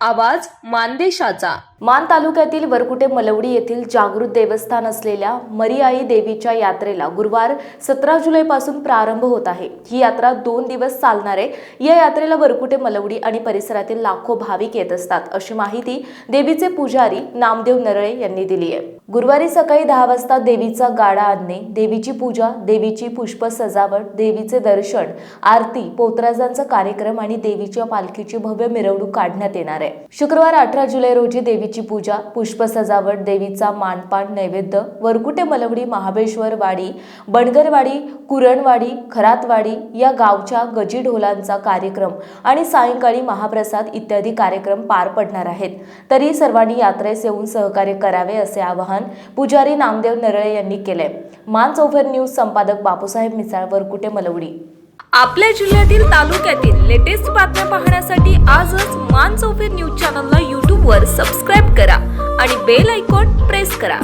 आवाज मानदेशाचा. मान तालुक्यातील वरकुटे मलवडी येथील जागृत देवस्थान असलेल्या मरियाई देवीच्या यात्रेला गुरुवार सतरा जुलैपासून प्रारंभ होत आहे. ही यात्रा दोन दिवस चालणार. आहे या यात्रेला वरकुटे मलवडी आणि परिसरातील लाखो भाविक येत असतात अशी माहिती देवीचे पुजारी नामदेव नरळे यांनी दिली आहे. गुरुवारी सकाळी दहा वाजता देवीचा गाडा आणणे देवीची पूजा देवीची पुष्प सजावट देवीचे दर्शन आरती पोतराजांचा कार्यक्रम आणि देवीच्या पालखीची भव्य मिरवणूक काढण्यात येणार आहे. शुक्रवार अठरा जुलै रोजी देवीची पूजा पुष्प सजावट देवीचा मानपान नैवेद्य वरकुटे मलवडी महाबळेश्वर वाडी बणगरवाडी कुरणवाडी खरातवाडी या गावच्या गजी ढोलांचा कार्यक्रम आणि सायंकाळी महाप्रसाद इत्यादी कार्यक्रम पार पडणार आहेत. तरी सर्वांनी यात्रेस येऊन सहकार्य करावे असे आवाहन पुजारी नामदेव नरळे यांनी केलंय. मानस ओव्हर न्यूज संपादक बापूसाहेब मिसाळ वरकुटे मलवडी? आपल्या जिल्ह्यातील तालुक्यातील लेटेस्ट बातम्या पाहण्यासाठी आजच मान्स ओव्हर न्यूज चॅनलला यूट्यूबवर सबस्क्राईब करा आणि बेल आयकॉन प्रेस करा.